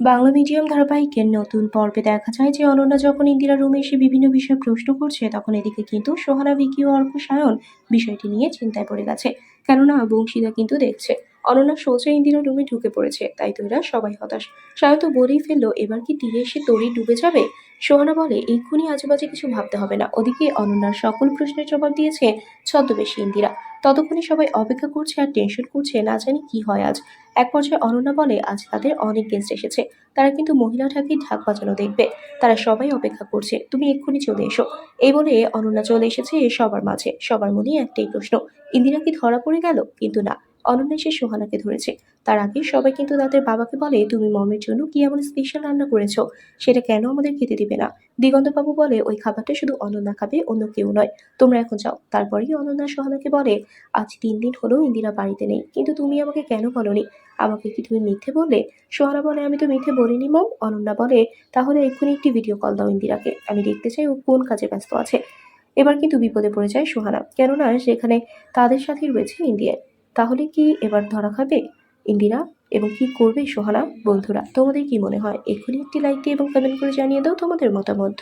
Bangla medium ধারাবাহিকের নতুন পর্বে দেখা যায় যে অনন্যা যখন ইন্দিরা রুমে এসে বিভিন্ন বিষয়ে প্রশ্ন করছে, তখন এদিকে কিন্তু সোহানা, ভিকি ও অর্ক সায়ন বিষয়টি নিয়ে চিন্তায় পড়ে গেছে। কেননা বংশীদা কিন্তু দেখছে, অনন্যা সোজা ইন্দিরা রুমে ঢুকে পড়েছে, তাই তো এরা সবাই হতাশ। সায়ন তো বলেই ফেলল, এবার কি তীরে এসে তরি ডুবে যাবে? সোহানা বলে, এক্ষুনি আজেবাজে কিছু ভাবতে হবে না। ওদিকে অনন্যার সকল প্রশ্নের জবাব দিয়েছে ছদ্মবেশী ইন্দিরা। ততক্ষণে সবাই অপেক্ষা করছে আর টেনশন করছে না জানি কি হয় আজ। এক পর্যায়ে অনন্যা বলে, আজ তাদের অনেক গেস্ট এসেছে। তারা কিন্তু মহিলা ঠাকির ঢাক বাজানো দেখবে। তারা সবাই অপেক্ষা করছে। তুমি এক্ষুনি চলে এসো। এই বলে অনন্যা চলে এসেছে সবার মাঝে। সবার মনে একটাই প্রশ্ন, ইন্দিরা কি ধরা পড়ে গেল? কিন্তু না। অনন্যা এসে সোহানাকে ধরেছে। তার আগে সবাই কিন্তু তাদের বাবাকে বলে, তুমি মমের জন্য কি এমন স্পেশাল রান্না করেছ? সেটা কেন আমাদের খেতে দিবে না? দিগন্তবাবু বলে, ওই খাবারটা শুধু অনন্যা খাবে, অন্য কেউ নয়। তোমরা এখন যাও। তারপরেই অনন্যা সোহানাকে বলে, আজ তিন দিন হলো ইন্দিরা বাড়িতে নেই, কিন্তু তুমি আমাকে কেন বলনি? আমাকে কি তুমি মিথ্যে বললে? সোহানা বলে, আমি তো মিথ্যে বলিনি মম। অনন্যা বলে, তাহলে এক্ষুনি একটি ভিডিও কল দাও ইন্দিরাকে। আমি দেখতে চাই ও কোন কাজে ব্যস্ত আছে। এবার কিন্তু বিপদে পড়ে যায় সোহানা, কেননা সেখানে তাদের সাথেই রয়েছে ইন্ডিয়া তাহলে কি এবার ধরা খাবে? ইন্দিরা, এবং কি করবে সোহানা বন্ধুরা, তোমাদের কি মনে হয়? এখনই একটি লাইক দিয়ে এবং কমেন্ট করে জানিয়ে দাও তোমাদের মতামত।